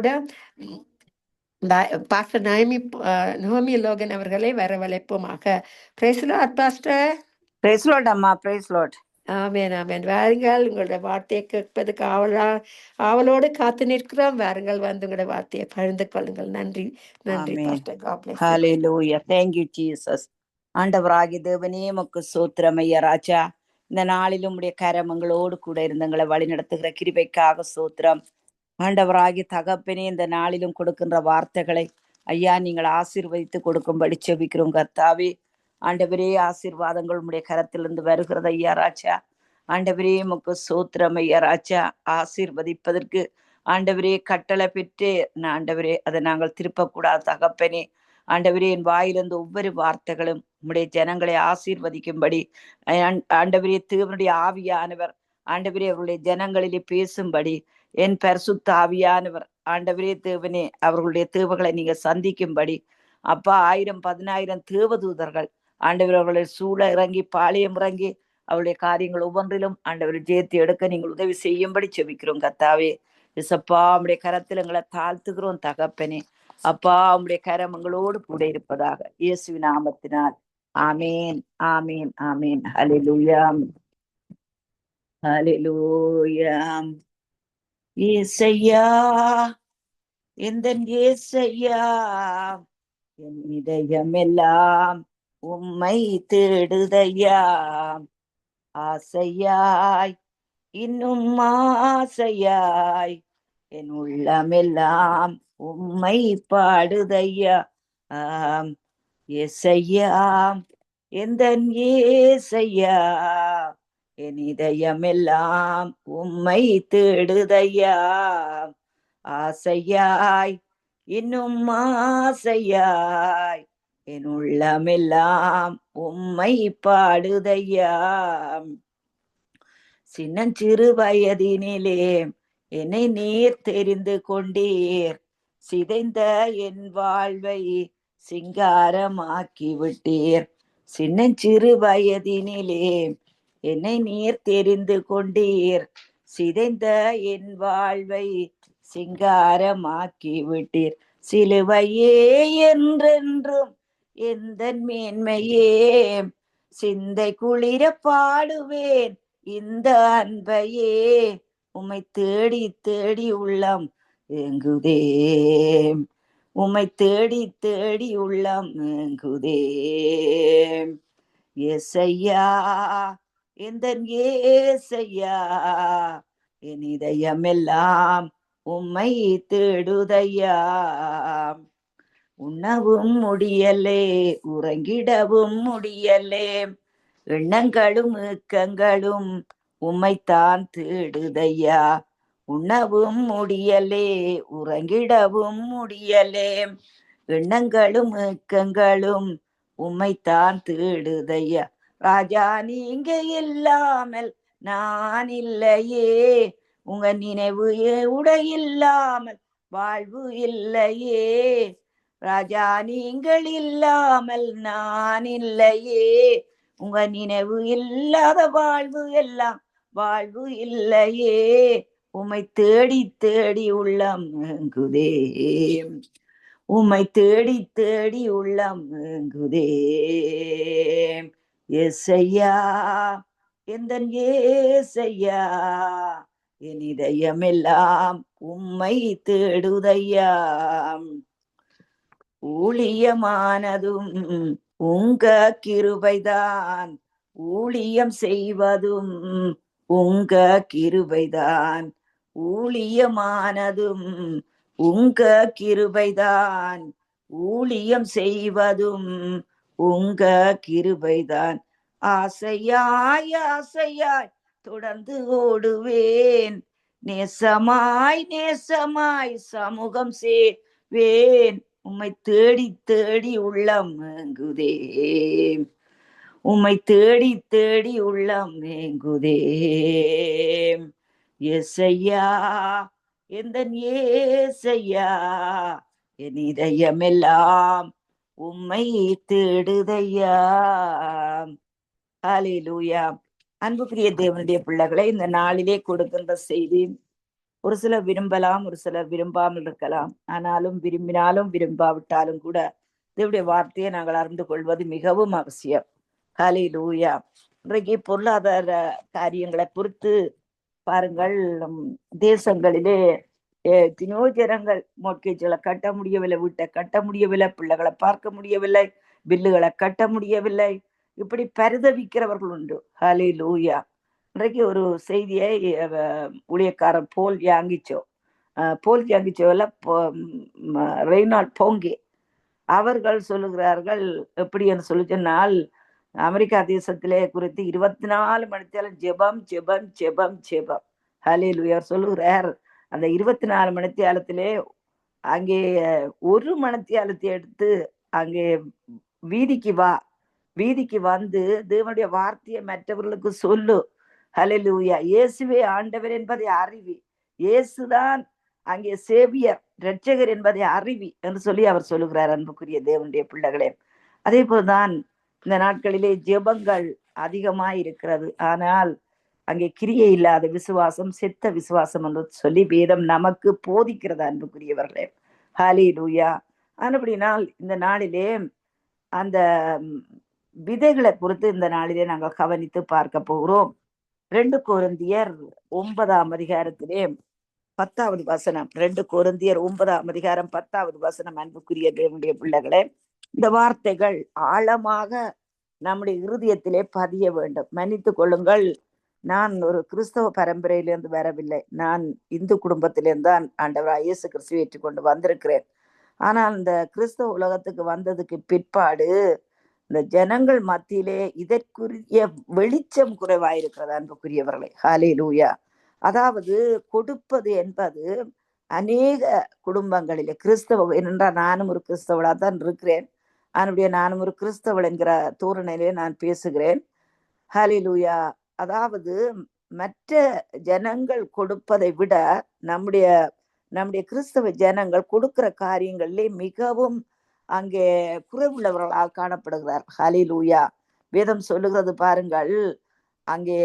கூட pastor Naomi know me Logan அவர்களை வரவழைப்போமாக. Praise lord pastor praise lord அம்மா. பிரைஸ் லார்ட் ஆமேன் ஆமேன். வாருங்கள் உங்களுடைய வார்த்தையை கேட்பதுக்கு ஆவலா ஆவலோடு காத்து நிற்கிறோம். வாருங்கள் வந்து உங்களுடைய வார்த்தையை பகிர்ந்து கொள்ளுங்கள். நன்றி நன்றி you. ஜீசஸ் ஆண்டவராகி தேவனே உமக்கு சோத்திரம் ஐயா ராஜா. இந்த நாளிலும் உடைய கரமங்களோடு கூட இருந்தங்களை வழி நடத்துகிற கிருபைக்காக சோத்திரம். ஆண்டவராகி தகப்பனே இந்த நாளிலும் கொடுக்கின்ற வார்த்தைகளை ஐயா நீங்கள் ஆசீர்வதித்து கொடுக்கும்படி செபிக்கிறோம் கர்த்தாவே. ஆண்டவரே ஆசீர்வாதங்கள் உடைய கரத்திலிருந்து வருகிறது ஐயா ராஜா. ஆண்டவரே உமக்கு சோத்திரம் ஐயா ராஜா. ஆசீர்வதிப்பதற்கு ஆண்டவரே கட்டளை பெற்று. ஆண்டவரே அதை நாங்கள் திருப்பக்கூடாது தகப்பனே. ஆண்டவரே என் வாயிலிருந்து ஒவ்வொரு வார்த்தைகளும் உம்முடைய ஜனங்களை ஆசீர்வதிக்கும்படி. ஆண்டவரே தேவனுடைய ஆவியானவர் ஆண்டவரே அவருடைய ஜனங்களிலே பேசும்படி என் பரிசுத்த ஆவியானவர் ஆண்டவரே தேவனே அவர்களுடைய தேவைகளை நீங்க சந்திக்கும்படி அப்பா ஆயிரம் பதினாயிரம் தேவதூதர்கள் ஆண்டவர் அவர்களை சூழ இறங்கி பாளையம் இறங்கி அவருடைய காரியங்கள் ஒவ்வொன்றிலும் ஆண்டவர் ஜெயத்தை எடுக்க நீங்கள் உதவி செய்யும்படி செபிக்கிறோம் கத்தாவே இசப்பா உம்முடைய கரத்தில் எங்களை தாழ்த்துகிறோம் தகப்பனே. அப்பா உம்முடைய கரம் எங்களோடு கூட இருப்பதாக இயேசுவின் நாமத்தினால். ஆமேன் ஆமேன் ஆமேன். ஹalleluya ஹalleluya ஏசையா எந்தன் ஏசையா என் இதயமெல்லாம் உம்மை தேடுதையாம் ஆசையாய் இன்னும் ஆசையாய் என் உள்ளமெல்லாம் உம்மை பாடுதையா ஆம் ஏசையா எந்தன் ஏசையா என் இதயமெல்லாம் உம்மை தேடுதையா ஆசையாய் இன்னும் ஆசையாய் என் உள்ளமெல்லாம் உம்மை பாடுதையா சின்னஞ்சிறு வயதினிலே என்னை நீர் தெரிந்து கொண்டீர். சிதைந்த என் வாழ்வை சிங்காரமாக்கி விட்டீர். சின்னஞ்சிறு வயதினிலே என்னை நீர் தெரிந்து கொண்டீர். சிதைந்த என் வாழ்வை சிங்காரமாக்கி விட்டீர். சிலுவையே என்றென்றும் எந்த மேன்மையே? சிந்தை குளிர பாடுவேன் இந்த அன்பையே. உமை தேடி தேடி உள்ளம் ஏங்குதே. உமை தேடி தேடி உள்ளம் ஏங்குதே. ஏசையா எந்த ஏசையா? என் இதயமெல்லாம் உம்மை தேடுதையா? உண்ணவும் முடியலே உறங்கிடவும் முடியலே. எண்ணங்களும் ஏக்கங்களும் உம்மைத்தான் தேடுதையா? உண்ணவும் முடியலே உறங்கிடவும் முடியலே. எண்ணங்களும் ஏக்கங்களும் உம்மைத்தான் தேடுதையா? ராஜா நீங்க இல்லாமல் நான் இல்லையே. உங்க நினைவு உட இல்லாமல் வாழ்வு இல்லையே. ராஜா நீங்கள் இல்லாமல் நான் இல்லையே. உங்க நினைவு இல்லாத வாழ்வு எல்லாம் வாழ்வு இல்லையே. உமை தேடி தேடி உள்ளம் ஏங்குதே. உமை தேடி தேடி உள்ளம் ஏங்குதே. ஏசையா எந்தன் ஏசையா என் இதயமெல்லாம் உம்மை தேடுதையா ஊழியமானதும் உங்க கிருபைதான். ஊழியம் செய்வதும் உங்க கிருபைதான். ஊழியமானதும் உங்க கிருபைதான். ஊழியம் செய்வதும் உங்க கிருபைதான். ஆசையாய் ஆசையாய் தொடர்ந்து ஓடுவேன். நேசமாய் நேசமாய் சமூகம் சேவேன் உம்மை தேடி தேடி உள்ளம் ஏங்குதே உம்மை தேடி தேடி உள்ளம் ஏங்குதே எசையா எந்த ஏசையா என் இதயமெல்லாம் உம்மை தேடுதையா ஹalleluya. அன்புக்குரிய தேவனுடைய பிள்ளைகளை இந்த நாளிலே கொடுக்கின்ற செய்தி ஒரு சிலர் விரும்பலாம் ஒரு சிலர் விரும்பாமல் இருக்கலாம். ஆனாலும் விரும்பினாலும் விரும்பாவிட்டாலும் கூட தேவனுடைய வார்த்தையை நாங்கள் அறிந்து கொள்வது மிகவும் அவசியம். ஹலே லூயா இன்றைக்கு பொருளாதார காரியங்களை பொறுத்து பாருங்கள் தேசங்களிலே எத்தனையோ ஜனங்கள் மோட்கேஜ்களை கட்ட முடியவில்லை வீட்டை கட்ட முடியவில்லை பிள்ளைகளை பார்க்க முடியவில்லை பில்லுகளை கட்ட முடியவில்லை. இப்படி பரிதவிக்கிறவர்கள் உண்டு. ஹலே லூயா இன்றைக்கு ஒரு செய்தியை அஹ், ஊழியக்காரன் போல் யாங்கிச்சோ போல் யாங்கிச்சோவில் ரெய்னால் போங்கே அவர்கள் சொல்லுகிறார்கள் எப்படி என்று சொல்லி சொன்னால் அமெரிக்கா தேசத்திலே குறித்து இருபத்தி நாலு மணித்தேலம் ஜெபம் ஜெபம் ஜெபம் ஜெபம். ஹலே லூயார் சொல்லுகிறார் அந்த இருபத்தி நாலு மணித்தியாலத்திலே அங்கே ஒரு மணித்தியாலத்தை எடுத்து அங்கே வீதிக்கு வா வீதிக்கு வந்து தேவனுடைய வார்த்தையை மற்றவர்களுக்கு சொல்லு. ஹலெலூயா இயேசுவே ஆண்டவர் என்பதை அறிவி. இயேசுதான் அங்கே சேவியர் இரட்சகர் என்பதை அறிவி என்று சொல்லி அவர் சொல்லுகிறார் அன்புக்குரிய தேவனுடைய பிள்ளைகளே. அதே போல்தான் இந்த நாட்களிலே ஜெபங்கள் அதிகமாய் இருக்கிறது ஆனால் அங்கே கிரியை இல்லாத விசுவாசம் செத்த விசுவாசம் என்று சொல்லி வேதம் நமக்கு போதிக்கிறது அன்புக்குரியவர்களே. ஹாலி லூயா அப்படினால் இந்த நாளிலே அந்த விதைகளை குறித்து இந்த நாளிலே நாங்கள் கவனித்து பார்க்க போகிறோம். ரெண்டு கொரிந்தியர் ஒன்பதாம் அதிகாரத்திலே பத்தாவது வசனம் ரெண்டு கொரிந்தியர் ஒன்பதாம் அதிகாரம் பத்தாவது வசனம் அன்புக்குரிய தேவனுடைய பிள்ளைகளே இந்த வார்த்தைகள் ஆழமாக நம்முடைய இருதயத்திலே பதிய வேண்டும். மன்னித்து கொள்ளுங்கள். நான் ஒரு கிறிஸ்தவ பரம்பரையிலிருந்து வரவில்லை. நான் இந்து குடும்பத்திலிருந்து தான் ஆண்டவர் இயேசு கிறிஸ்துவை ஏற்றுக்கொண்டு வந்திருக்கிறேன். ஆனால் இந்த கிறிஸ்தவ உலகத்துக்கு வந்ததுக்கு பிற்பாடு இந்த ஜனங்கள் மத்தியிலே இதற்குரிய வெளிச்சம் குறைவாயிருக்கிறது அன்புக்குரியவர்களே. ஹாலே லூயா அதாவது கொடுப்பது என்பது அநேக குடும்பங்களிலே கிறிஸ்தவ ஏனென்றால் நானும் ஒரு கிறிஸ்தவளாக தான் இருக்கிறேன். அதனுடைய நானும் ஒரு கிறிஸ்தவள் என்கிற தோரணையிலே நான் பேசுகிறேன். ஹalleluya. அதாவது மற்ற ஜனங்கள் கொடுப்பதை விட நம்முடைய நம்முடைய கிறிஸ்தவ ஜனங்கள் கொடுக்கிற காரியங்களிலே மிகவும் அங்கே குறைவுள்ளவர்களாக காணப்படுகிறார். ஹலிலூயா வேதம் சொல்லுகிறது பாருங்கள் அங்கே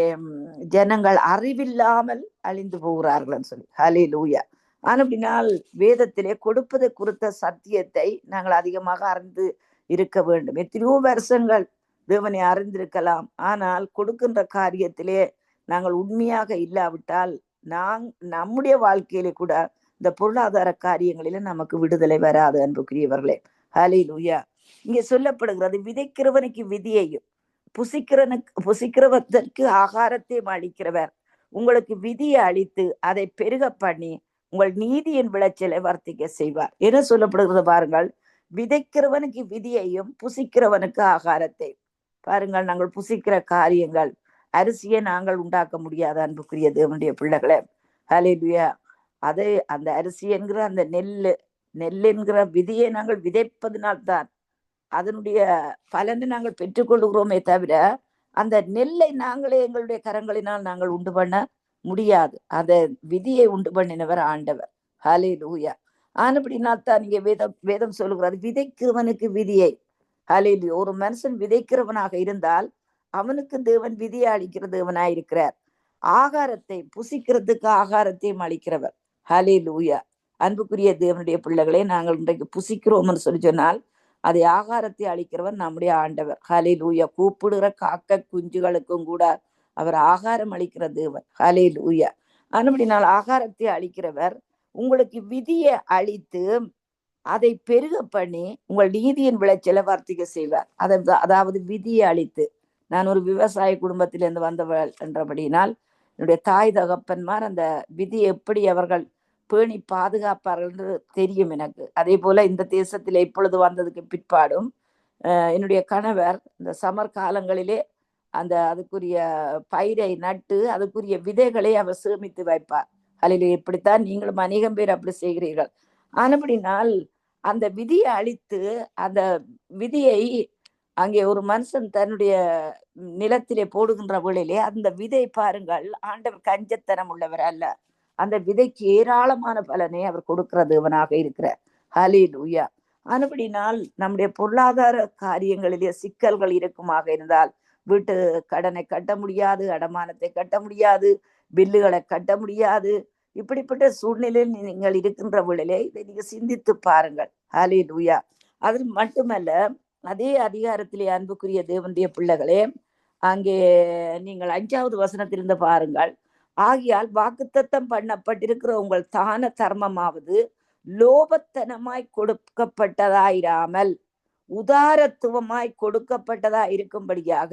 ஜனங்கள் அறிவில்லாமல் அழிந்து போகிறார்கள் சொல்லி. ஹalleluya. ஆனப்படினால் வேதத்திலே கொடுப்பதை குறித்த சத்தியத்தை நாங்கள் அதிகமாக அறிந்து இருக்க வேண்டும். எத்தனையோ வருஷங்கள் தேவனை அறிந்திருக்கலாம். ஆனால் கொடுக்கின்ற காரியத்திலே நாங்கள் உண்மையாக இல்லாவிட்டால் நாங் நம்முடைய வாழ்க்கையிலே கூட இந்த பொருளாதார காரியங்களிலே நமக்கு விடுதலை வராது அன்புக்குரியவர்களே. ஹலே லூயா இங்கே சொல்லப்படுகிறது விதைக்கிறவனுக்கு விதியையும் புசிக்கிறனுக்கு புசிக்கிறவதற்கு ஆகாரத்தையும் அளிக்கிறவர். உங்களுக்கு விதியை அளித்து அதை பெருக பண்ணி உங்கள் நீதியின் விளைச்சலை வர்த்திக்க செய்வார். என்ன சொல்லப்படுகிறது பாருங்கள்? விதைக்கிறவனுக்கு விதியையும் புசிக்கிறவனுக்கு ஆகாரத்தை பாருங்கள் நாங்கள் புசிக்கிற காரியங்கள். அரிசியை நாங்கள் உண்டாக்க முடியாத அன்புக்குரிய தேவனுடைய பிள்ளைகளை. ஹalleluya அதை அந்த அரிசி என்கிற அந்த நெல் நெல் என்கிற விதியை நாங்கள் விதைப்பதனால்தான் அதனுடைய பலனை நாங்கள் பெற்றுக்கொள்கிறோமே தவிர அந்த நெல்லை நாங்களே எங்களுடைய கரங்களினால் நாங்கள் உண்டு பண்ண முடியாது. அந்த விதியை உண்டு பண்ணினவர் ஆண்டவர். ஹலே லூயா ஆனப்படினால் தான் நீங்க வேதம் வேதம் சொல்லுகிறது விதைக்கிறவனுக்கு விதியை ஹலேலு ஒரு மனுஷன் விதைக்கிறவனாக இருந்தால் அவனுக்கு தேவன் விதியை அளிக்கிற தேவனாய் இருக்கிறார். ஆகாரத்தை புசிக்கிறதுக்கு ஆகாரத்தையும் அளிக்கிறவர். ஹலே லூயா அன்புக்குரிய தேவனுடைய பிள்ளைகளை நாங்கள் இன்றைக்கு புசிக்கிறோம்னு சொல்லி சொன்னால் அதை ஆகாரத்தை அளிக்கிறவர் நம்முடைய ஆண்டவர். ஹலே லூயா கூப்பிடுகிற காக்க குஞ்சுகளுக்கும் கூட அவர் ஆகாரம் அளிக்கிற தேவன். ஹலே லூயா அனுபடினால் ஆகாரத்தை அளிக்கிறவர் உங்களுக்கு விதியை அளித்து அதை பெருக பண்ணி உங்கள் நீதியின் விளைச்சலை வர்த்திக்க செய்வார். அதை அதாவது விதியை அளித்து நான் ஒரு விவசாய குடும்பத்திலிருந்து வந்தவள் என்றபடியினால் என்னுடைய தாய் தகப்பன்மார் அந்த விதியை எப்படி அவர்கள் பேணி பாதுகாப்பார்கள் என்று தெரியும் எனக்கு. அதே போல இந்த தேசத்தில் இப்பொழுது வந்ததுக்கு பிற்பாடும் என்னுடைய கணவர் இந்த சமர் காலங்களிலே அந்த அதுக்குரிய பயிரை நட்டு அதுக்குரிய விதைகளை அவர் சேமித்து வைப்பார். அதில் இப்படித்தான் நீங்களும் அநேகம் பேர் அப்படி செய்கிறீர்கள். ஆனபடினால் அந்த விதியை அழித்து அந்த விதியை அங்கே ஒரு மனுஷன் தன்னுடைய நிலத்திலே போடுகின்ற வேளையிலே அந்த விதை பாருங்கள் ஆண்டவர் கஞ்சத்தனம் உள்ளவர் அல்ல. அந்த விதைக்கு ஏராளமான பலனை அவர் கொடுக்கிற தேவனாக இருக்கிறார். ஹலி லூயா ஆனபடினால் நம்முடைய பொருளாதார காரியங்களிலே சிக்கல்கள் இருக்குமாக இருந்தால் வீட்டு கடனை கட்ட முடியாது அடமானத்தை கட்ட முடியாது பில்லுகளை கட்ட முடியாது. இப்படிப்பட்ட சூழ்நிலையில் நீங்கள் இருக்கின்ற வேளையிலே இதை நீங்க சிந்தித்து பாருங்கள். ஹாலே லூயா அது மட்டுமல்ல அதே அதிகாரத்திலே அன்புக்குரிய தேவனுடைய பிள்ளைகளே அங்கே நீங்கள் அஞ்சாவது வசனத்திலிருந்து பாருங்கள். ஆகியால் வாக்குத்தத்தம் பண்ணப்பட்டிருக்கிற உங்கள் தான தர்மமாவது லோபத்தனமாய் கொடுக்கப்பட்டதாயிராமல் உதாரத்துவமாய் கொடுக்கப்பட்டதா இருக்கும்படியாக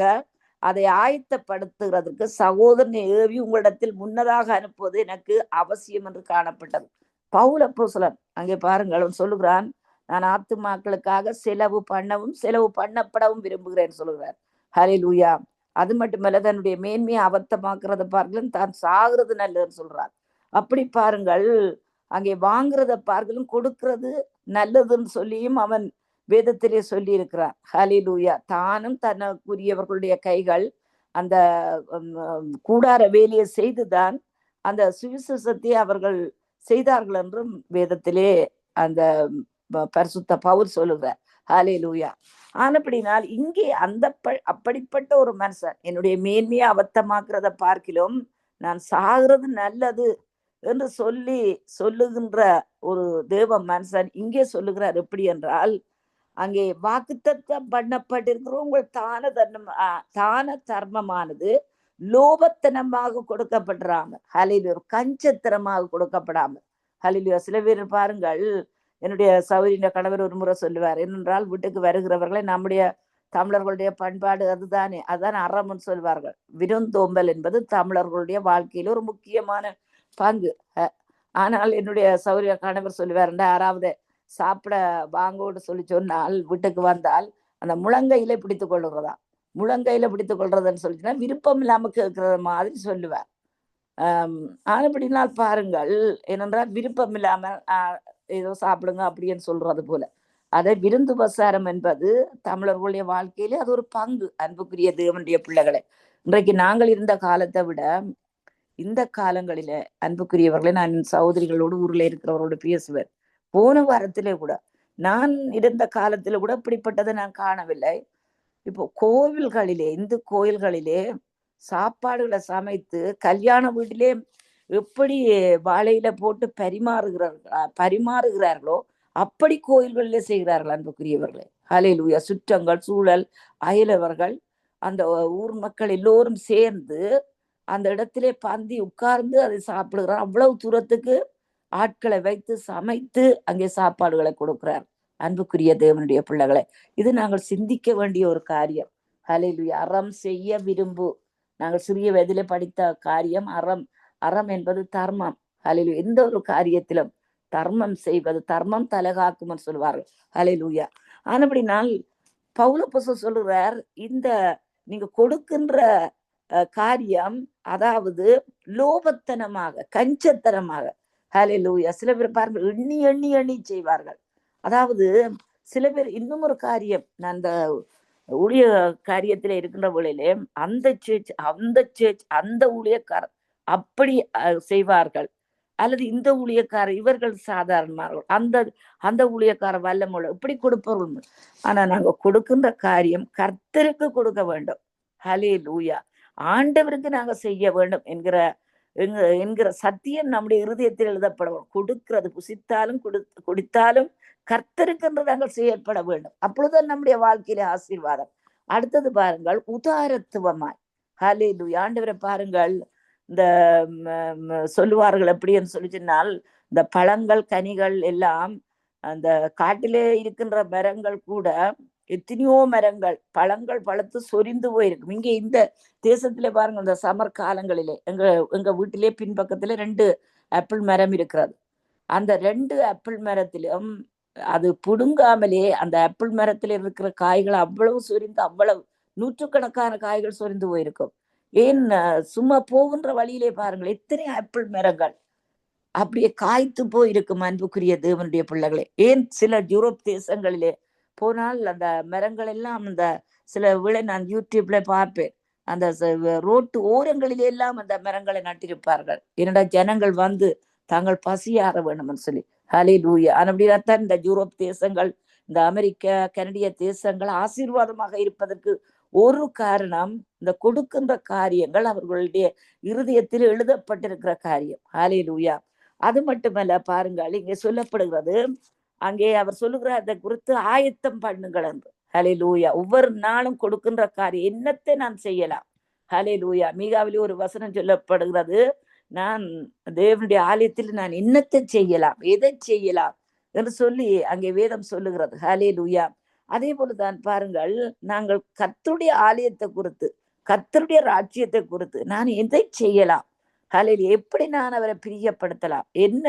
அதை ஆயத்தப்படுத்துகிறதற்கு சகோதரனை ஏவி உங்களிடத்தில் முன்னதாக அனுப்புவது எனக்கு அவசியம் என்று காணப்பட்டது. பவுல் அப்போஸ்தலன் அங்கே பாருங்கள் அவன் சொல்லுகிறான் நான் ஆத்துமாக்களுக்காக செலவு பண்ணவும் செலவு பண்ணப்படவும் விரும்புகிறேன் சொல்கிறார் ஹலே லூயா அது மட்டுமல்ல தன்னுடைய மேன்மையை அபத்தமாக்குறத பார்க்கலும் தான் சாகுறது நல்லதுன்னு சொல்றார். அப்படி பாருங்கள் அங்கே வாங்குறத பார்க்கலும் கொடுக்கறது நல்லதுன்னு சொல்லியும் அவன் வேதத்திலே சொல்லி இருக்கிறான் ஹலே லூயா தானும் தனக்குரியவர்களுடைய கைகள் அந்த கூடார வேலையை செய்துதான் அந்த சுவிசேஷத்தை அவர்கள் செய்தார்கள் என்றும் வேதத்திலே அந்த பரிசுத்த பவுர் சொல்லுகிறார் ஹாலே லூயா ஆனப்படினால் இங்கே அந்த ப- அப்படிப்பட்ட ஒரு மனுஷன் என்னுடைய மேன்மையை அபத்தமாக்குறத பார்க்கிலும் நான் சாகிறது நல்லது என்று சொல்லி சொல்லுகின்ற ஒரு தேவ மனுஷன் இங்கே சொல்லுகிறார் எப்படி என்றால் அங்கே வாக்குத்தத்தம் பண்ணப்பட்டிருக்கிற உங்கள் தான தர்மம் தான தர்மமானது லோபத்தனமாக கொடுக்கப்படுறாங்க ஹலில் ஒரு கஞ்சத்தனமாக கொடுக்கப்படாம ஹலிலியோ சில பேர் பாருங்கள் என்னுடைய சௌரின கணவர் ஒரு முறை சொல்லுவார் என்னென்றால் வீட்டுக்கு வருகிறவர்களை நம்முடைய தமிழர்களுடைய பண்பாடு அதுதானே? அதுதான் அறம்னு சொல்வார்கள். விருந்தோம்பல் என்பது தமிழர்களுடைய வாழ்க்கையில ஒரு முக்கியமான பங்கு. ஆனால் என்னுடைய சௌரிய கணவர் சொல்லுவார் யாராவது சாப்பிட வாங்கோடு சொல்லி சொன்னால் வீட்டுக்கு வந்தால் அந்த முழங்கையில பிடித்து கொள்ளுறதா முழங்கையில பிடித்து கொள்றதுன்னு சொல்லிச்சுன்னா விருப்பம் இல்லாம கேட்கறது மாதிரி சொல்லுவார். ஆஹ் ஆனப்படினால் பாருங்கள் ஏனென்றால் விருப்பம் இல்லாமல் ஏதோ சாப்பிடுங்க அப்படின்னு சொல்றது போல. அதை விருந்து பிரசாரம் என்பது தமிழர்களுடைய வாழ்க்கையிலே அது ஒரு பங்கு அன்புக்குரிய தேவனுடைய பிள்ளைகளை. இன்றைக்கு நாங்கள் இருந்த காலத்தை விட இந்த காலங்களில அன்புக்குரியவர்களை நான் சகோதரிகளோடு ஊர்ல இருக்கிறவரோடு பேசுவேன். போன வாரத்திலே கூட நான் இருந்த காலத்துல கூட இப்படிப்பட்டதை நான் காணவில்லை. இப்போ கோவில்களிலே இந்து கோயில்களிலே சாப்பாடுகளை சமைத்து கல்யாண வீட்டிலே எப்படி வாழையில போட்டு பரிமாறுகிறார்கள் பரிமாறுகிறார்களோ அப்படி கோயில்களில் செய்கிறார்கள் அன்புக்குரியவர்களே. ஹalleluya. சுற்றங்கள் சூழல் அயலவர்கள் அந்த ஊர் மக்கள் எல்லோரும் சேர்ந்து அந்த இடத்திலே பந்தி உட்கார்ந்து அதை சாப்பிடுகிறார். அவ்வளவு தூரத்துக்கு ஆட்களை வைத்து சமைத்து அங்கே சாப்பாடுகளை கொடுக்கிறார் அன்புக்குரிய தேவனுடைய பிள்ளைகளை. இது நாங்கள் சிந்திக்க வேண்டிய ஒரு காரியம். ஹalleluya. அறம் செய்ய விரும்பு. நாங்கள் சிறிய வயதிலே படித்த காரியம் அறம். அறம் என்பது தர்மம். ஹலிலு எந்த ஒரு காரியத்திலும் தர்மம் செய்வது தர்மம் தலகாக்கும்னு சொல்லுவார்கள். ஹalleluya. ஆனபடினால் பவுலப்போச சொல்லுறார் இந்த நீங்க கொடுக்கின்ற காரியம் அதாவது லோபத்தனமாக கஞ்சத்தனமாக ஹalleluya. சில பேர் பாருங்க எண்ணி எண்ணி எண்ணி செய்வார்கள். அதாவது சில பேர் இன்னும் ஒரு காரியம் நான் அந்த ஊழிய காரியத்துல இருக்கின்ற வேளையிலே அந்த சேர்ச் அந்த சேர்ச் அந்த ஊழியக்காரர் அப்படி அஹ், செய்வார்கள். அல்லது இந்த ஊழியக்காரர் இவர்கள் சாதாரணமார்கள் அந்த அந்த ஊழியக்கார வல்லமுள்ள இப்படி கொடுப்பவர்கள் ஆனா நாங்க கொடுக்கின்ற காரியம் கர்த்தருக்கு கொடுக்க வேண்டும். ஹலே லூயா ஆண்டவருக்கு நாங்க செய்ய வேண்டும் என்கிற எங்க- என்கிற சத்தியம் நம்முடைய இருதயத்தில் எழுதப்படும் கொடுக்கிறது புசித்தாலும் கொடு குடித்தாலும் கர்த்தருக்கென்று நாங்கள் செயற்பட வேண்டும். அப்பொழுதுதான் நம்முடைய வாழ்க்கையில ஆசீர்வாதம். அடுத்தது பாருங்கள் உதாரத்துவமாய். ஹலே ஆண்டவரை பாருங்கள். இந்த சொல்லுவார்கள் எப்படின்னு சொல்லி சொன்னால் இந்த பழங்கள் கனிகள் எல்லாம் அந்த காட்டிலே இருக்கின்ற மரங்கள் கூட எத்தனையோ மரங்கள் பழங்கள் பழுத்து சொரிந்து போயிருக்கும். இங்க இந்த தேசத்துல பாருங்க இந்த சமர் காலங்களிலே எங்க எங்க வீட்டிலே பின்பக்கத்துல ரெண்டு ஆப்பிள் மரம் இருக்கிறது. அந்த ரெண்டு ஆப்பிள் மரத்திலும் அது புடுங்காமலே அந்த ஆப்பிள் மரத்துல இருக்கிற காய்கள் அவ்வளவு சொரிந்து அவ்வளவு நூற்றுக்கணக்கான காய்கள் சொரிந்து போயிருக்கும். ஏன் சும்மா போகின்ற வழியிலே பாருங்கள் எத்தனை ஆப்பிள் மரங்கள். அப்படியே காய்த்து போயிருக்கும் அன்புக்குரிய தேவனுடைய பிள்ளைகளே. ஏன் சில யூரோப் தேசங்களிலே போனால் அந்த மரங்கள் எல்லாம் அந்த சில விளை நான் யூடியூப்ல பார்ப்பேன். அந்த ரோட்டு ஓரங்களிலே எல்லாம் அந்த மரங்களை நட்டிருப்பார்கள். என்னடா ஜனங்கள் வந்து தாங்கள் பசியாற வேணும்னு சொல்லி. ஹலே லூயா அப்படின்னாத்தான் இந்த யூரோப் தேசங்கள் இந்த அமெரிக்க கனடிய தேசங்கள் ஆசீர்வாதமாக இருப்பதற்கு ஒரு காரணம் இந்த கொடுக்கின்ற காரியங்கள் அவர்களுடைய இருதயத்தில் எழுதப்பட்டிருக்கிற காரியம். ஹலே லூயா அது மட்டுமல்ல பாருங்கள் இங்கே சொல்லப்படுகிறது அங்கே அவர் சொல்லுகிறதை குறித்து ஆயத்தம் பண்ணுங்கள் என்று. ஹலே லூயா ஒவ்வொரு நாளும் கொடுக்கின்ற காரியம் என்னத்தை நான் செய்யலாம்? ஹலே லூயா மீகாவிலே ஒரு வசனம் சொல்லப்படுகிறது நான் தேவனுடைய ஆலயத்தில் நான் என்னத்தை செய்யலாம்? எதை செய்யலாம்? என்று சொல்லி அங்கே வேதம் சொல்லுகிறது. ஹலே லூயா அதே போலதான் பாருங்கள் நாங்கள் கர்த்தருடைய ஆலயத்தை குறித்து கர்த்தருடைய ராஜ்யத்தை குறித்து நான் எதை செய்யலாம்? காலையில் எப்படி நான் அவரை பிரியப்படுத்தலாம்? என்ன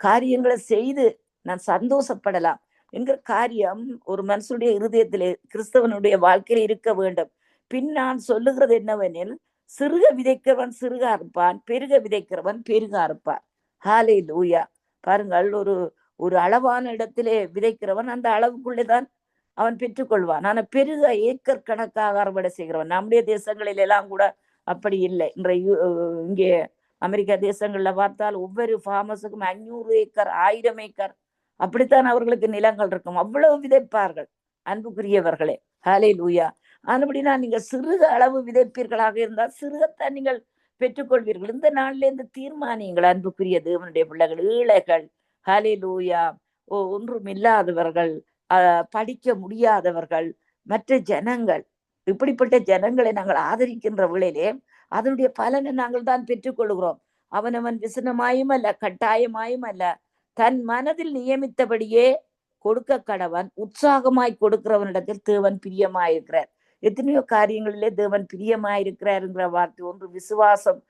காரியங்களை செய்து நான் சந்தோஷப்படலாம்? என்கிற காரியம் ஒரு மனுஷனுடைய இருதயத்திலே கிறிஸ்தவனுடைய வாழ்க்கையில் இருக்க வேண்டும். பின் நான் சொல்லுகிறது என்னவெனில் சிறுக விதைக்கிறவன் சிறுகா இருப்பான் பெருக விதைக்கிறவன் பெருகா இருப்பான். ஹாலே லூயா பாருங்கள் ஒரு ஒரு அளவான இடத்திலே விதைக்கிறவன் அந்த அளவுக்குள்ளே தான் அவன் பெற்றுக்கொள்வான் ஆனா பெருக ஏக்கர் கணக்காக அறுவடை செய்கிறவன். நம்முடைய தேசங்களில் எல்லாம் கூட அப்படி இல்லை. இன்றைய இங்கே அமெரிக்கா தேசங்கள்ல பார்த்தால் ஒவ்வொரு ஃபார்மஸுக்கும் அஞ்சூறு ஏக்கர் ஆயிரம் ஏக்கர் அப்படித்தான் அவர்களுக்கு நிலங்கள் இருக்கும். அவ்வளவு விதைப்பார்கள் அன்புக்குரியவர்களே. ஹாலே லூயா அதுபடினா நீங்க சிறுக அளவு விதைப்பீர்களாக இருந்தால் சிறுகத்தான் நீங்கள் பெற்றுக்கொள்வீர்கள் இந்த நாள்ல இருந்து தீர்மானியுங்கள் அன்புக்குரிய தேவனுடைய பிள்ளைகள் ஈழைகள் ஹாலே லூயா ஓ ஒன்றும் இல்லாதவர்கள் படிக்க முடியாதவர்கள் மற்ற ஜனங்கள் இப்படிப்பட்ட ஜனங்களை நாங்கள் ஆதரிக்கின்ற வேளையிலே அதனுடைய பலனை நாங்கள் தான் பெற்றுக்கொள்கிறோம். அவனவன் விசனமாயும் அல்ல கட்டாயமாயும் அல்ல. தன் மனதில் நியமித்தபடியே கொடுக்க கடவன் உற்சாகமாய் கொடுக்கிறவனிடத்தில் தேவன் பிரியமாயிருக்கிறார். எத்தனையோ காரியங்களிலே தேவன் பிரியமாயிருக்கிறாருங்கிற வார்த்தை ஒன்று விசுவாசம்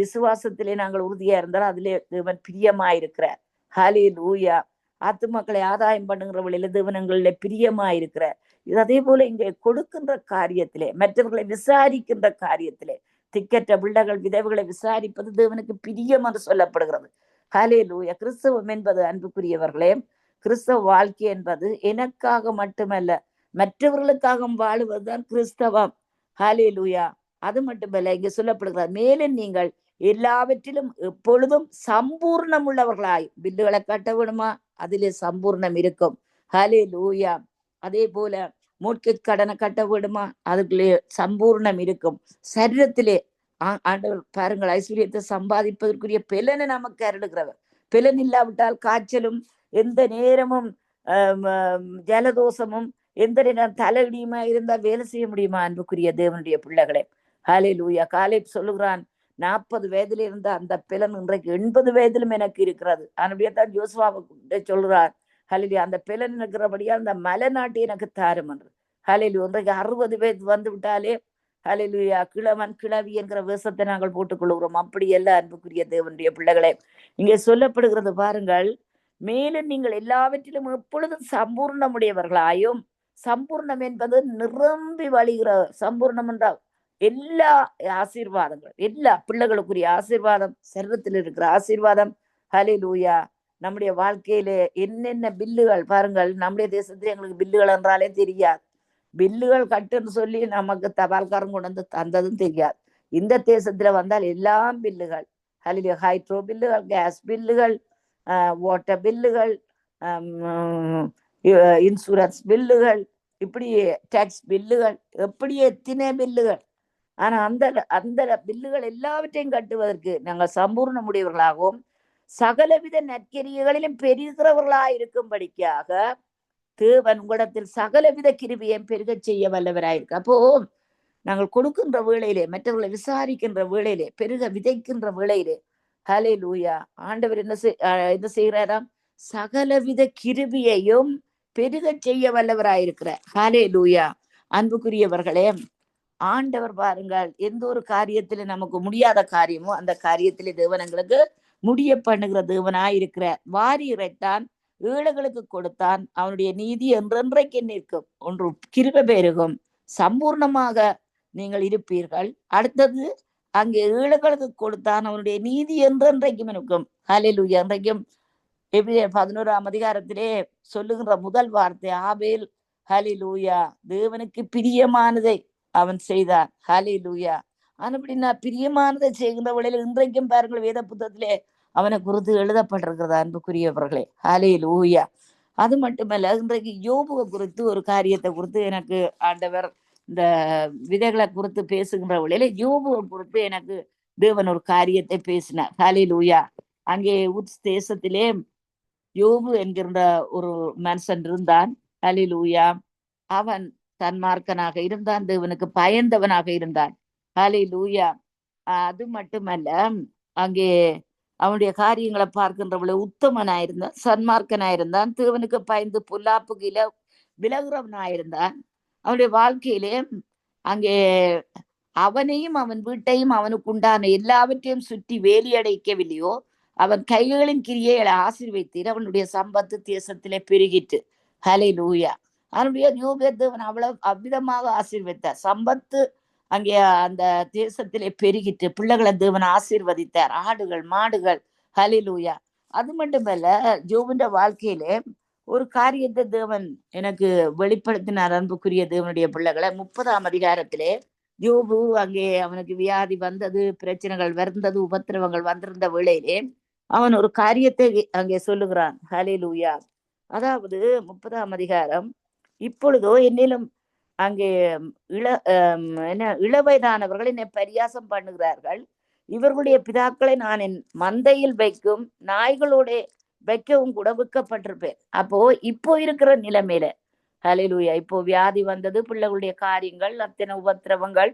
விசுவாசத்திலே நாங்கள் உறுதியா இருந்தால் அதிலே தேவன் பிரியமாயிருக்கிறார். ஹாலி லூயா ஆத்துமக்களை ஆதாயம் பண்ணுகிற வழியில தேவனங்களில பிரியமாயிருக்கிறார். இது அதே போல இங்கே கொடுக்கின்ற காரியத்திலே மற்றவர்களை விசாரிக்கின்ற காரியத்திலே திக்கற்ற பிள்ளைகள் விதவுகளை விசாரிப்பது தேவனுக்கு பிரியம் என்று சொல்லப்படுகிறது. ஹலே லூயா கிறிஸ்தவம் என்பது அன்புக்குரியவர்களே கிறிஸ்தவ வாழ்க்கை என்பது எனக்காக மட்டுமல்ல மற்றவர்களுக்காக வாழுவதுதான் கிறிஸ்தவம். ஹலே லூயா அது மட்டுமல்ல இங்க சொல்லப்படுகிறார் மேலும் நீங்கள் எல்லாவற்றிலும் எப்பொழுதும் சம்பூர்ணம் உள்ளவர்களாய் பில்லுகளை கட்ட வேணுமா? அதிலே சம்பூர்ணம் இருக்கும். ஹலே லூயா அதே போல மூட்கு கடனை கட்ட விடுமா அதுக்குள்ளே சம்பூர்ணம் இருக்கும். சரீரத்திலே ஆண்டவர் பாருங்கள் ஐஸ்வர்யத்தை சம்பாதிப்பதற்குரிய பெலனை நமக்கு அருடுகிறவர் பெலன் இல்லாவிட்டால் காய்ச்சலும் எந்த நேரமும் ஜலதோஷமும் எந்த நேரம் தலையிடியுமா இருந்தால் வேலை செய்ய முடியுமா? அன்புக்குரிய தேவனுடைய பிள்ளைகளே. ஹாலே லூயா காலை சொல்லுகிறான் நாற்பது வயதுல இருந்த அந்த பிலன் இன்றைக்கு எண்பது வயதிலும் எனக்கு இருக்கிறது. அப்படியே தான் சொல்றார். ஹலிலி அந்த பிலன் இருக்கிறபடியா அந்த மலை நாட்டு எனக்கு தாரும் என்று. ஹலிலு இன்றைக்கு அறுபது வயது வந்து விட்டாலே ஹலிலுயா கிழவன் கிழவி என்கிற வேஷத்தை நாங்கள் போட்டுக்கொள்கிறோம். அப்படி எல்லாம் அன்புக்குரிய தேவனுடைய பிள்ளைகளே. இங்கே சொல்லப்படுகிறது பாருங்கள் மேலும் நீங்கள் எல்லாவற்றிலும் எப்பொழுதும் சம்பூர்ணமுடையவர்களாயும் சம்பூர்ணம் என்பது நிரம்பி வழிகிற சம்பூர்ணம் என்றால் எல்லா ஆசீர்வாதங்கள் எல்லா பிள்ளைகளுக்குரிய ஆசீர்வாதம் சர்வத்தில் இருக்கிற ஆசீர்வாதம். ஹலே லூயா நம்முடைய வாழ்க்கையில என்னென்ன பில்லுகள் பாருங்கள் நம்முடைய தேசத்துல எங்களுக்கு பில்லுகள் என்றாலே தெரியாது. பில்லுகள் கட்டுன்னு சொல்லி நமக்கு தபால்காரன் கொண்டு வந்து தந்ததும் தெரியாது. இந்த தேசத்துல வந்தால் எல்லாம் பில்லுகள். ஹலிலே ஹைட்ரோ பில்லுகள் கேஸ் பில்லுகள் வாட்டர் பில்லுகள் இன்சூரன்ஸ் பில்லுகள் இப்படி டேக்ஸ் பில்லுகள் எப்படி எத்தனை பில்லுகள். ஆனா அந்த அந்த பில்லுகள் எல்லாவற்றையும் கட்டுவதற்கு நாங்கள் சம்பூர்ணமுடையவர்களாகவும் சகலவித நற்கிரியைகளிலும் பெருகிறவர்களாக இருக்கும்படிக்காக தேவன் உங்களிடத்தில் சகலவித கிருபியம் பெருக செய்ய வல்லவராயிருக்கு அப்போ நாங்கள் கொடுக்கின்ற வேளையிலே மற்றவர்களை விசாரிக்கின்ற வேளையிலே பெருக விதைக்கின்ற வேளையிலே ஹலே லூயா ஆண்டவர் என்ன செய் என்ன செய்கிறாராம்? சகலவித கிருபியையும் பெருக செய்ய வல்லவராயிருக்கிறார் ஹலே லூயா அன்புக்குரியவர்களே ஆண்டவர் பாருங்கள் எந்த ஒரு காரியத்துல நமக்கு முடியாத காரியமோ அந்த காரியத்திலே தேவன் எங்களுக்கு முடிய பண்ணுகிற தேவனாய் இருக்கிறார் வாரி இறைத்தான் ஏழைகளுக்கு கொடுத்தான் அவனுடைய நீதி என்றென்றைக்கு நிற்கும். ஒன்று கிருப பெருகும். சம்பூர்ணமாக நீங்கள் இருப்பீர்கள். அடுத்தது அங்கே ஏழைகளுக்கு கொடுத்தான் அவனுடைய நீதி என்றென்றைக்கும் இருக்கும். ஹலிலு என்றைக்கும் எப்படி பதினோராம் அதிகாரத்திலே சொல்லுகின்ற முதல் வார்த்தை ஆபேல். ஹலிலூயா தேவனுக்கு பிரியமானதை அவன் செய்தான். ஹாலே லூயா ஆனப்படினா பிரியமானதை செய்கின்ற வழியில் இன்றைக்கும் பாருங்கள் வேத புத்தகத்திலே அவனை குறித்து எழுதப்பட்டிருக்கிறது அன்புக்குரியவர்களே. ஹாலே லூயா அது மட்டுமல்ல இன்றைக்கு யோபுவை குறித்து ஒரு காரியத்தை குறித்து எனக்கு ஆண்டவர் இந்த விதைகளை குறித்து பேசுகின்ற வழியில யோபுவை குறித்து எனக்கு தேவன் ஒரு காரியத்தை பேசினார். ஹாலே லூயா அங்கே உத்ஸ் தேசத்திலே யோபு என்கின்ற ஒரு மனுஷன் இருந்தான். ஹலிலூயா அவன் தன்மார்க்கனாக இருந்தான் தேவனுக்கு பயந்தவனாக இருந்தான். ஹலே லூயா அது மட்டுமல்ல அங்கே அவனுடைய காரியங்களை பார்க்கின்றவள உத்தமனாயிருந்தான் சன்மார்க்கனாயிருந்தான் தேவனுக்கு பயந்து பொல்லாப்புக்கு விலகுறவனாயிருந்தான் அவனுடைய வாழ்க்கையிலே அங்கே அவனையும் அவன் வீட்டையும் அவனுக்கு உண்டான எல்லாவற்றையும் சுற்றி வேலியடைக்கவில்லையோ அவன் கைகளின் கிரியைகளை ஆசீர்வைத்தீர் அவனுடைய சம்பத்து தேசத்திலே பெருகிட்டு ஹலை லூயா அவனுடைய தேவன் அவ்வளவு அவ்விதமாக ஆசீர்வதித்தார். சம்பத்து அங்கே அந்த தேசத்திலே பெருகிட்டு பிள்ளைகளை தேவன் ஆசீர்வதித்தார். ஆடுகள் மாடுகள் ஹலிலூயா அது மட்டுமல்ல ஜோபுன்ற வாழ்க்கையிலே ஒரு காரியத்தை தேவன் எனக்கு வெளிப்படுத்தினார். அன்புக்குரிய தேவனுடைய பிள்ளைகளை முப்பதாம் அதிகாரத்திலே ஜோபு அங்கே அவனுக்கு வியாதி வந்தது பிரச்சனைகள் வந்தது உபத்திரவங்கள் வந்திருந்த வேளையிலே அவன் ஒரு காரியத்தை அங்கே சொல்லுகிறான். ஹலிலூயா அதாவது முப்பதாம் அதிகாரம் இப்பொழுதோ என்னிலும் அங்கே இள என்ன இளவயதானவர்கள் என்னை பரியாசம் பண்ணுகிறார்கள். இவர்களுடைய பிதாக்களை நான் என் மந்தையில் வைக்கும் நாய்களோட வைக்கவும் கூட விற்கப்பட்டிருப்பேன். அப்போ இப்போ இருக்கிற நிலைமையில ஹலிலூயா இப்போ வியாதி வந்தது பிள்ளைகளுடைய காரியங்கள் அத்தனை உபத்திரவங்கள்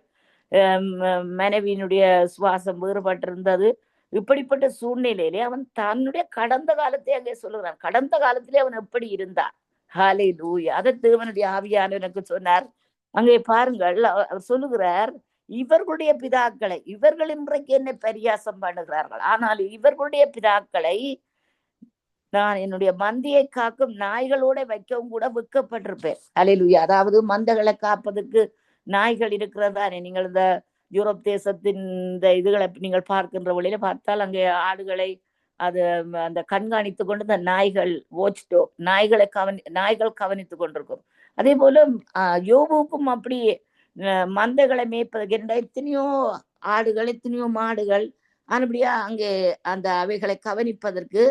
மனைவியினுடைய சுவாசம் வேறுபட்டிருந்தது. இப்படிப்பட்ட சூழ்நிலையிலே அவன் தன்னுடைய கடந்த காலத்தை அங்கே சொல்லுகிறான். கடந்த காலத்திலே அவன் எப்படி இருந்தான்? ஹாலே லூயா அதை தேவனுடைய ஆவியான எனக்கு சொன்னார். அங்கே பாருங்கள் அவர் சொல்லுகிறார் இவர்களுடைய பிதாக்களை இவர்கள் இன்றைக்கு என்ன பரியாசம் பண்ணுகிறார்கள். ஆனால் இவர்களுடைய பிதாக்களை நான் என்னுடைய மந்தியை காக்கும் நாய்களோட வைக்கவும் கூட விற்கப்பட்டிருப்பேன் அலையிலுயா அதாவது மந்தகளை காப்பதற்கு நாய்கள் இருக்கிறதானே நீங்கள் இந்த யூரோப் தேசத்தின் இந்த இதுகளை நீங்கள் பார்க்கின்ற வழியில பார்த்தால் அங்கே ஆடுகளை அது அந்த கண்காணித்து கொண்டு இந்த நாய்கள் ஓச்டோ நாய்களை கவனி நாய்கள் கவனித்து கொண்டிருக்கும். அதே போல யோபுக்கும் அப்படி மந்தைகளை மேய்ப்பதற்கு எத்தனையோ ஆடுகள் எத்தனையோ மாடுகள் அப்படியா அங்கே அந்த அவைகளை கவனிப்பதற்கு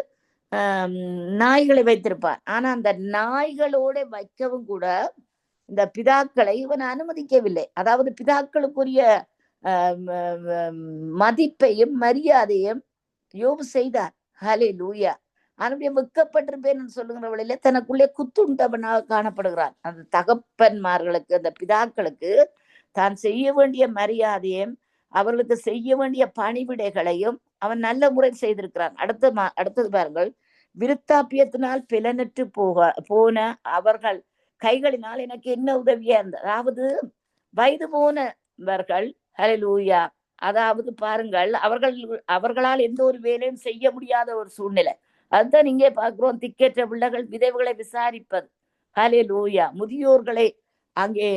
நாய்களை வைத்திருப்பார். ஆனா அந்த நாய்களோட வைக்கவும் கூட இந்த பிதாக்களை இவன் அனுமதிக்கவில்லை. அதாவது பிதாக்களுக்குரிய மதிப்பையும் மரியாதையும் யோபு செய்தார். ஹலே லூயா அவனுடைய வெக்கப்பட்டிருப்பேன் சொல்லுகிற வழியில தனக்குள்ளே குத்துண்டவனாக காணப்படுகிறான். அந்த தகப்பன்மார்களுக்கு அந்த பிதாக்களுக்கு தான் செய்ய வேண்டிய மரியாதையும் அவர்களுக்கு செய்ய வேண்டிய பணிவிடைகளையும் அவன் நல்ல முறை செய்திருக்கிறான். அடுத்த அடுத்தது பாருங்கள். விருத்தாப்பியத்தினால் பிளனற்று போக போன அவர்கள் கைகளினால் எனக்கு என்ன உதவியா இருந்தது? அதாவது வயது போனவர்கள் ஹலலூயா அதாவது பாருங்கள் அவர்கள் அவர்களால் எந்த ஒரு வேலையும் செய்ய முடியாத ஒரு சூழ்நிலை. அதுதான் இங்கே பார்க்கிறோம் திக்கேற்ற பிள்ளைகள் விதைவுகளை விசாரிப்பது. ஹலே லூயா முதியோர்களை அங்கே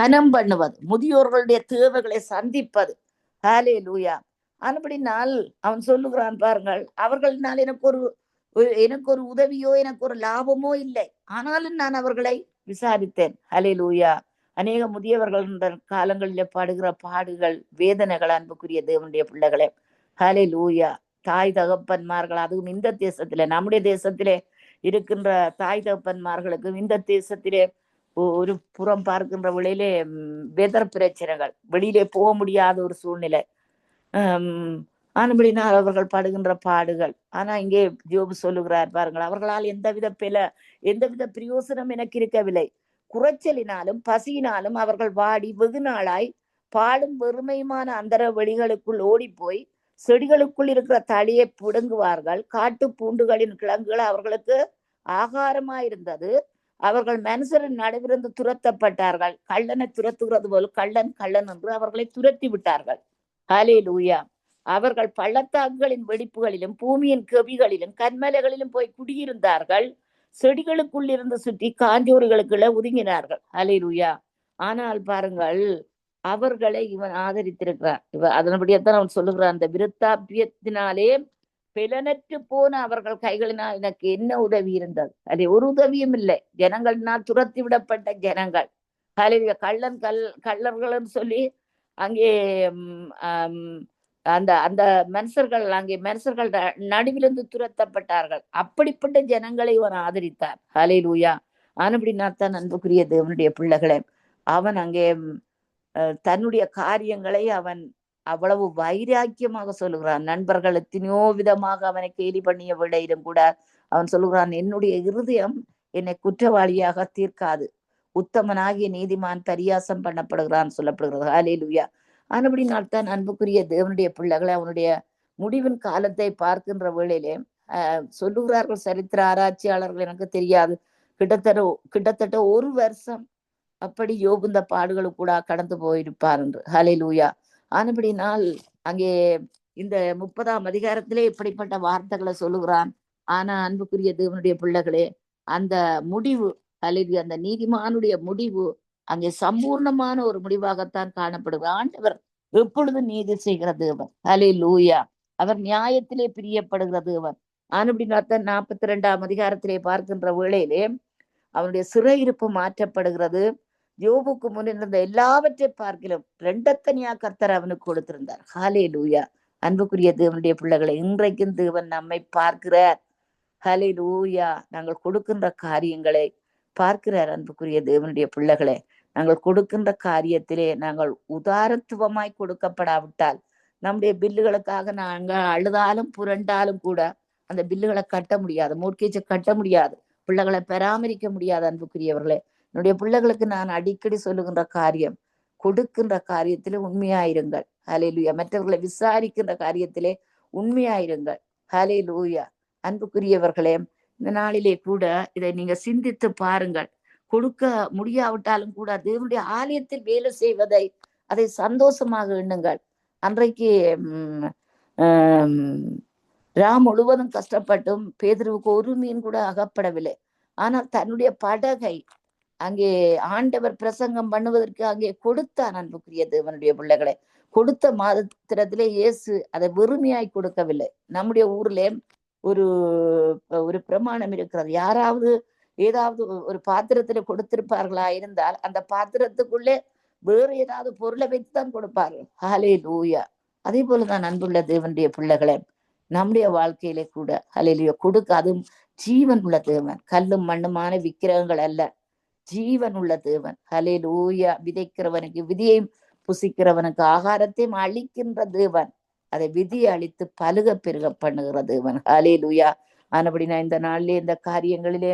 கனம் பண்ணுவது. முதியோர்களுடைய தேவைகளை சந்திப்பது. ஹாலே லூயா அப்படினால் அவன் சொல்லுகிறான் பாருங்கள் அவர்களினால் எனக்கு ஒரு எனக்கு ஒரு உதவியோ எனக்கு ஒரு லாபமோ இல்லை. ஆனாலும் நான் அவர்களை விசாரித்தேன். ஹலே லூயா அநேக முதியவர்கள் காலங்களில் பாடுகிற பாடுகள் வேதனைகள் அன்புக்குரிய தேவனுடைய பிள்ளைகளே. ஹலே லூயா தாய் தகப்பன்மார்கள் அதுவும் இந்த தேசத்திலே நம்முடைய தேசத்திலே இருக்கின்ற தாய் தகப்பன்மார்களுக்கும் இந்த தேசத்திலே ஒரு புறம் பார்க்கின்ற வழியிலே வெதர் பிரச்சனைகள் வெளியிலே போக முடியாத ஒரு சூழ்நிலை. ஆனபடினால் அவர்கள் பாடுகின்ற பாடுகள். ஆனா இங்கே ஜோபு சொல்லுகிறார் பாருங்கள் அவர்களால் எந்தவித பில எந்தவித பிரயோசனம் எனக்கு இருக்கவில்லை. குறைச்சலினாலும் பசியினாலும் அவர்கள் வாடி வெகு நாளாய் பாடும் வெறுமையுமான அந்தர வெளிகளுக்குள் ஓடிப்போய் போய் செடிகளுக்குள் இருக்கிற தளியை புடுங்குவார்கள். காட்டு பூண்டுகளின் கிழங்குகள் அவர்களுக்கு ஆகாரமாயிருந்தது. அவர்கள் மனுஷரின் நடுவிருந்து துரத்தப்பட்டார்கள். கள்ளனை துரத்துகிறது போல் கள்ளன் கள்ளன் என்று அவர்களை துரத்தி விட்டார்கள். ஹலே லூயா அவர்கள் பள்ளத்தாக்குகளின் வெடிப்புகளிலும் பூமியின் கவிகளிலும் கண்மலைகளிலும் போய் குடியிருந்தார்கள். செடிகளுக்குள் இருந்து சுற்றி காஞ்சோறுகளுக்குள்ள ஒதுங்கினார்கள். அலைருயா ஆனால் பாருங்கள் அவர்களை இவன் ஆதரித்திருக்கிறான். இவன் அதன்படியத்தான் அவன் சொல்லுகிறான் அந்த விருத்தாபியத்தினாலே பிளனற்று போன அவர்கள் கைகளினால் எனக்கு என்ன உதவி இருந்தது? அது ஒரு உதவியும் இல்லை. ஜனங்கள்னால் துரத்தி விடப்பட்ட ஜனங்கள். கலிய கள்ளன் கல் கள்ளர்கள்னு சொல்லி அங்கே அந்த அந்த மனுஷர்கள் அங்கே மனுஷர்கள் நடுவிலிருந்து துரத்தப்பட்டார்கள். அப்படிப்பட்ட ஜனங்களை இவன் ஆதரித்தார். ஹலே லூயா ஆனப்படினா அன்புக்குரிய தேவனுடைய பிள்ளைகளே. அவன் அங்கே தன்னுடைய காரியங்களை அவன் அவ்வளவு வைராக்கியமாக சொல்லுகிறான். நண்பர்கள் எத்தனையோ விதமாக அவனை கேலி பண்ணிய விடையிலும் கூட அவன் சொல்லுகிறான் என்னுடைய இருதயம் என்னை குற்றவாளியாக தீர்க்காது. உத்தமனாகிய நீதிமான் பரியாசம் பண்ணப்படுகிறான் சொல்லப்படுகிறது. ஹalleluya. ஆனபடினால் தான் அன்புக்குரிய தேவனுடைய பிள்ளைகளை அவனுடைய முடிவின் காலத்தை பார்க்கின்ற வேளையிலே சொல்லுகிறார்கள் சரித்திர ஆராய்ச்சியாளர்கள் எனக்கு தெரியாது. கிட்டத்தட்ட கிட்டத்தட்ட ஒரு வருஷம் அப்படி யோகுந்த பாடுகளும் கூட கடந்து போயிருப்பார் என்று. ஹalleluya. ஆனபடினால் அங்கே இந்த முப்பதாம் அதிகாரத்திலே இப்படிப்பட்ட வார்த்தைகளை சொல்லுகிறான். ஆனா அன்புக்குரிய தேவனுடைய பிள்ளைகளே அந்த முடிவு அல்லது அந்த நீதிமானுடைய முடிவு அங்கே சம்பூர்ணமான ஒரு முடிவாகத்தான் காணப்படுவார் ஆண்டவர் எப்பொழுது நீதி செய்கிற தேவன்? அலே லூயா அவர் நியாயத்திலே பிரியப்படுகிற தேவன். ஆனப்படினாத்தான் நாற்பத்தி ரெண்டாம் அதிகாரத்திலே பார்க்கின்ற வேளையிலே அவனுடைய சிறையிருப்பு மாற்றப்படுகிறது. யோபுக்கு முன்னிருந்த எல்லாவற்றை பார்க்கிலும் ரெண்டத்தனியா கர்த்தர் அவனுக்கு கொடுத்திருந்தார். ஹாலே லூயா அன்புக்குரிய தேவனுடைய பிள்ளைகளை இன்றைக்கும் தேவன் நம்மை பார்க்கிறார். ஹலே லூயா நாங்கள் கொடுக்கின்ற காரியங்களை பார்க்கிறார் அன்புக்குரிய தேவனுடைய பிள்ளைகளே. நாங்கள் கொடுக்கின்ற காரியத்திலே நாங்கள் உதாரத்துவமாய் கொடுக்கப்படாவிட்டால் நம்முடைய பில்லுகளுக்காக நாங்கள் அழுதாலும் புரண்டாலும் கூட அந்த பில்லுகளை கட்ட முடியாது மூர்க்கேஜை கட்ட முடியாது பிள்ளைகளை பராமரிக்க முடியாது அன்புக்குரியவர்களே. என்னுடைய பிள்ளைகளுக்கு நான் அடிக்கடி சொல்லுகின்ற காரியம் கொடுக்கின்ற காரியத்திலே உண்மையாயிருங்கள். ஹலே லூயா மற்றவர்களை விசாரிக்கின்ற காரியத்திலே உண்மையாயிருங்கள். ஹலே லூயா அன்புக்குரியவர்களே இந்த நாளிலே கூட இதை நீங்க சிந்தித்து பாருங்கள். கொடுக்க முடியாவிட்டாலும் கூட தேவனுடைய ஆலயத்தில் வேலை செய்வதை அதை சந்தோஷமாக எண்ணுங்கள். அன்றைக்கு ராம் முழுவதும் கஷ்டப்பட்டும் பேதருவுக்கு ஒரு மீன் கூட அகப்படவில்லை. ஆனால் தன்னுடைய படகை அங்கே ஆண்டவர் பிரசங்கம் பண்ணுவதற்கு அங்கே கொடுத்தான் அன்புக்குரிய தேவனுடைய பிள்ளைகளை. கொடுத்த மாதத்திரத்திலே இயேசு அதை வெறுமையாய் கொடுக்கவில்லை. நம்முடைய ஊர்ல ஒரு ஒரு பிரமாணம் இருக்கிறது. யாராவது ஏதாவது ஒரு பாத்திரத்துல கொடுத்திருப்பார்களா இருந்தால் அந்த பாத்திரத்துக்குள்ளே வேறு ஏதாவது பொருளை வைத்து தான் கொடுப்பார்கள். ஹலே லூயா அதே போலதான் அன்புள்ள தேவனுடைய பிள்ளைகளை நம்முடைய வாழ்க்கையிலே கூட ஹலேலியோ கொடுக்க அதுவும் ஜீவன் உள்ள தேவன். கல்லும் மண்ணுமான விக்கிரகங்கள் அல்ல. ஜீவன் உள்ள தேவன். ஹலே லூயா விதைக்கிறவனுக்கு விதியையும் புசிக்கிறவனுக்கு ஆகாரத்தையும் அழிக்கின்ற தேவன். அதை விதியை அழித்து பலுக பெருக பண்ணுகிற தேவன். ஹலே ஹalleluya. ஆனபடினா இந்த நாளிலே இந்த காரியங்களிலே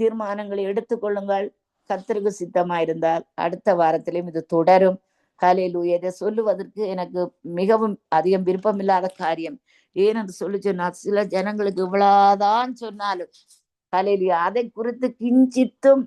தீர்மானங்களை எடுத்துக்கொள்ளுங்கள். கர்த்தருக்கு சித்தமாயிருந்தால் அடுத்த வாரத்திலையும் இது தொடரும். ஹalleluya இதை சொல்லுவதற்கு எனக்கு மிகவும் அதிகம் விருப்பமில்லாத காரியம். ஏனென்று சொல்லி சொன்னால் சில ஜனங்களுக்கு இவ்வளவுதான் சொன்னாலும். ஹalleluya அதை குறித்து கிஞ்சித்தும்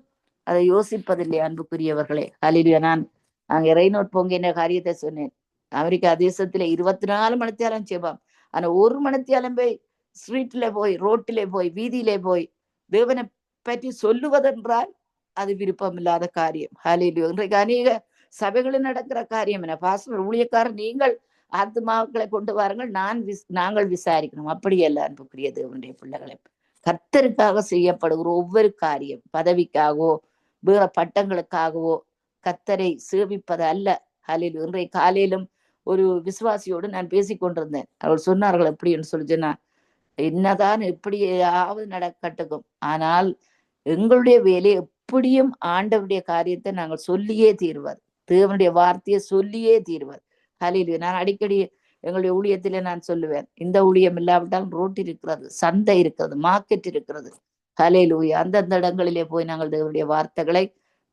அதை யோசிப்பதில்லை அன்புக்குரியவர்களே. ஹalleluya நான் அங்கே ரெய்னோட் பொங்கின காரியத்தை சொன்னேன். அமெரிக்கா தேசத்துல இருபத்தி நாலு மணித்தியாலம் செய்வான் ஆனா ஒரு மணித்தியாலம் போய் ஸ்ட்ரீட்ல போய் ரோட்டிலே போய் வீதியிலே போய் தேவனை பற்றி சொல்லுவதென்றால் அது விருப்பமில்லாத காரியம். ஹalleluya. இன்றைக்கு அநேக சபைகளில் நடக்கிற காரியம் என்ன? பாஸ்டர் ஊழியக்காரர் நீங்கள் ஆத்மாக்களை கொண்டு வாருங்கள். நான் விஸ் நாங்கள் விசாரிக்கணும். அப்படி அல்ல அன்புக்குரிய தேவனுடைய பிள்ளைகளை. கர்த்தருக்காக செய்யப்படுகிற ஒவ்வொரு காரியம் பதவிக்காகவோ வேற பட்டங்களுக்காகவோ கத்தரை சேவிப்பது அல்ல. ஹலில் இன்றைய காலையிலும் ஒரு விசுவாசியோடு நான் பேசிக் கொண்டிருந்தேன். அவள் சொன்னார்கள் எப்படின்னு சொல்லி சொன்னா என்னதான் எப்படியாவது நடக்கட்டுக்கும் ஆனால் எங்களுடைய வேலை எப்படியும் ஆண்டவருடைய காரியத்தை நாங்கள் சொல்லியே தீர்வார். தேவனுடைய வார்த்தையை சொல்லியே தீர்வார். ஹலில் நான் அடிக்கடி எங்களுடைய ஊழியத்திலே நான் சொல்லுவேன் இந்த ஊழியம் இல்லாவிட்டால் ரோட் இருக்கிறது சந்தை இருக்கிறது மார்க்கெட் இருக்கிறது. ஹலே லூயா அந்தந்த இடங்களிலே போய் நாங்கள் தேவனுடைய வார்த்தைகளை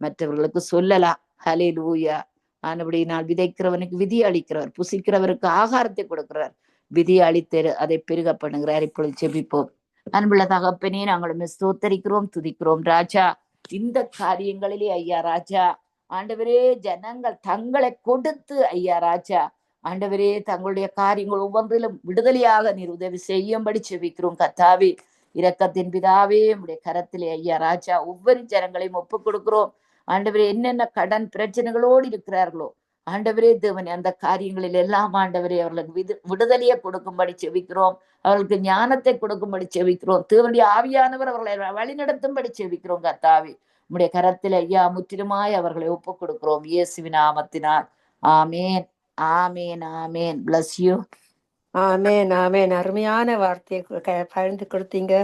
மற்றவர்களுக்கு சொல்லலாம். ஹலே லூயா ஆனபடி நான் விதைக்கிறவனுக்கு விதி அளிக்கிறவர் புசிக்கிறவருக்கு ஆகாரத்தை கொடுக்கிறார். விதி அளித்தரு அதை பெருக பண்ணுகிறார். இப்பொழுது செபிப்போம் அன்புள்ள தகப்பனே நாங்கள் ஸ்தோத்தரிக்கிறோம் துதிக்கிறோம். ராஜா இந்த காரியங்களிலே ஐயா ராஜா ஆண்டவரே ஜனங்கள் தங்களை கொடுத்து ஐயா ராஜா ஆண்டவரே தங்களுடைய காரியங்கள் ஒவ்வொன்றிலும் விடுதலையாக நீர் உதவி செய்யும்படி செவிக்கிறோம் கத்தாவே இரக்கத்தின் பிதாவே உடைய கரத்திலே ஐயா ராஜா ஒவ்வொரு ஜனங்களையும் ஒப்புக் கொடுக்கிறோம். ஆண்டவரே என்னென்ன கடன் பிரச்சனைகளோடு இருக்கிறார்களோ ஆண்டவரே தேவனே அந்த காரியங்களில் எல்லாம் ஆண்டவரே அவர்களுக்கு விடு விடுதலையை கொடுக்கும்படி செவிக்கிறோம் அவர்களுக்கு ஞானத்தை கொடுக்கும்படி செவிக்கிறோம் தேவனுடைய ஆவியானவர் அவர்களை வழிநடத்தும்படி செவிக்கிறோம் கத்தாவி உம்முடைய கரத்தில் ஐயா முற்றிலுமாய் அவர்களை ஒப்பு கொடுக்கிறோம் இயேசுவின் நாமத்தினால். ஆமேன். ஆமேன். ஆமேன். பிளஸ் யூ ஆமேன். ஆமேன். அருமையான வார்த்தையை பகிர்ந்து கொடுத்தீங்க.